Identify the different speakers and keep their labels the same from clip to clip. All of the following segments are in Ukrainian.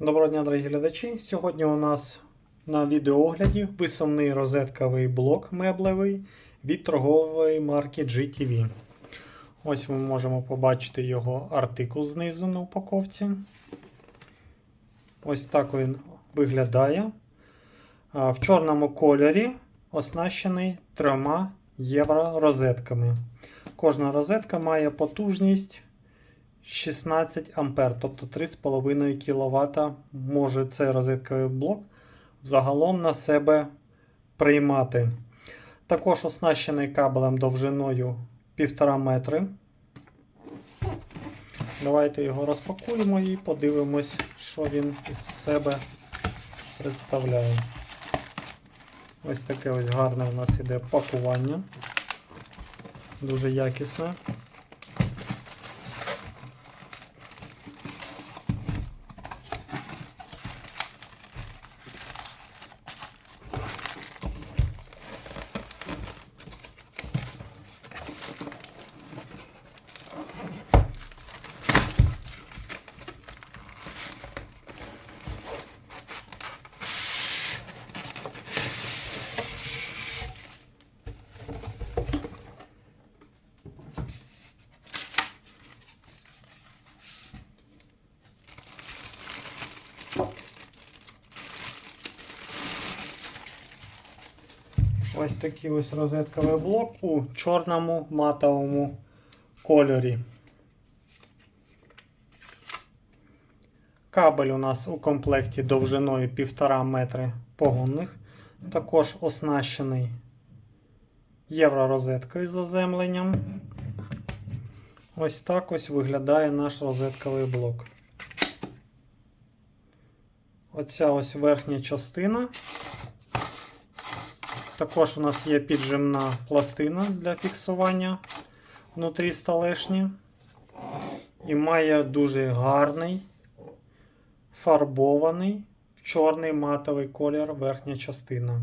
Speaker 1: Доброго дня, дорогі глядачі. Сьогодні у нас на відеоогляді висувний розетковий блок меблевий від торгової марки GTV. Ось ми можемо побачити його артикул знизу на упаковці. Ось так він виглядає. В чорному кольорі оснащений трьома євро розетками. Кожна розетка має потужність 16 ампер, тобто 3,5 кВт може цей розетковий блок загалом на себе приймати. Також оснащений кабелем довжиною 1,5 метри. Давайте його розпакуємо і подивимось, що він із себе представляє. Ось таке ось гарне у нас іде пакування. Дуже якісне. Ось такий ось розетковий блок у чорному матовому кольорі. Кабель у нас у комплекті довжиною 1,5 метри погонних. Також оснащений євророзеткою з заземленням. Ось так ось виглядає наш розетковий блок. Оця ось верхня частина. Також у нас є піджимна пластина для фіксування внутрі столешні. І має дуже гарний фарбований в чорний матовий колір верхня частина.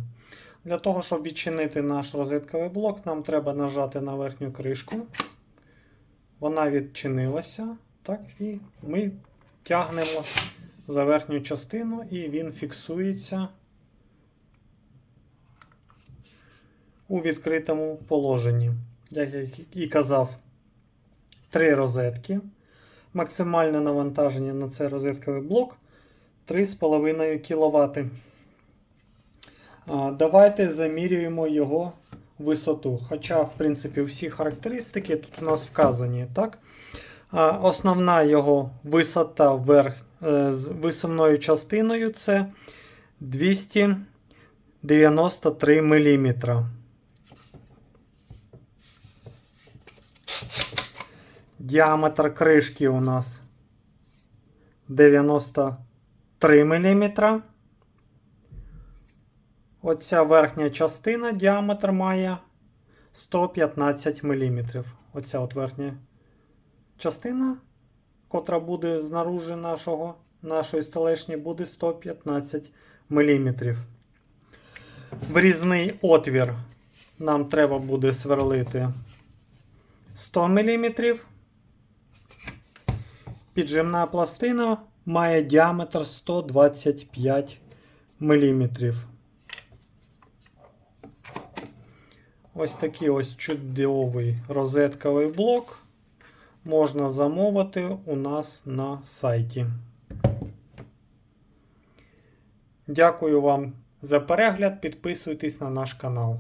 Speaker 1: Для того, щоб відчинити наш розетковий блок, нам треба нажати на верхню кришку. Вона відчинилася. Так, І ми тягнемо за верхню частину, і він фіксується. У відкритому положенні. Як я і казав, три розетки. Максимальне навантаження на цей розетковий блок 3,5 кВт. Давайте замірюємо його висоту. Хоча, в принципі, всі характеристики тут у нас вказані. так? Основна його висота вверх е, з висувною частиною це 293 мм. Діаметр кришки у нас 93 мм. Оця верхня частина діаметр має 115 мм. Оця от верхня частина, котра буде знаружи нашого, нашої столешні, буде 115 мм. Врізний отвір нам треба буде сверлити 100 мм. Піджимна пластина має діаметр 125 мм. Ось такий ось чудовий розетковий блок можна замовити у нас на сайті. Дякую вам за перегляд. Підписуйтесь на наш канал.